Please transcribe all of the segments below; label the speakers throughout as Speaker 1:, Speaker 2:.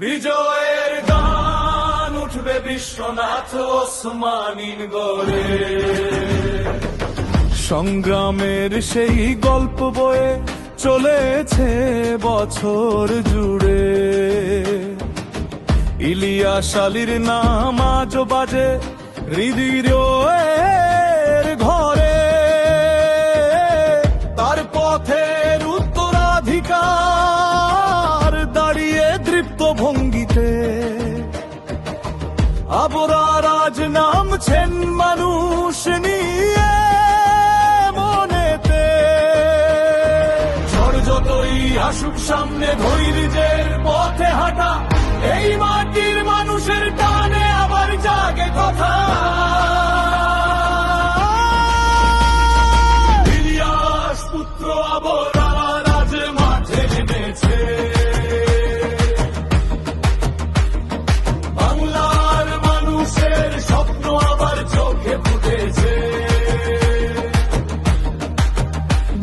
Speaker 1: বিজয়ের গান উঠবে বিশ্বনাথ ওসমানীর গড়ে। সংগ্রামের সেই গল্প বয়ে চলেছে বছর জুড়ে। ইলিয়াস আলীর নাম আজও বাজে হৃদয়ের আবরার রাজ নামছেন মানুষ নিয়ে মনেতে। ঝড় যতই আসুক সামনে ধৈর্যের পথে হাঁটা, এই মাটির মানুষের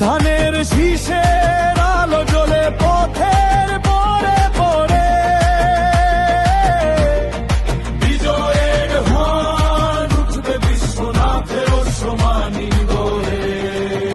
Speaker 1: ধানের শীষে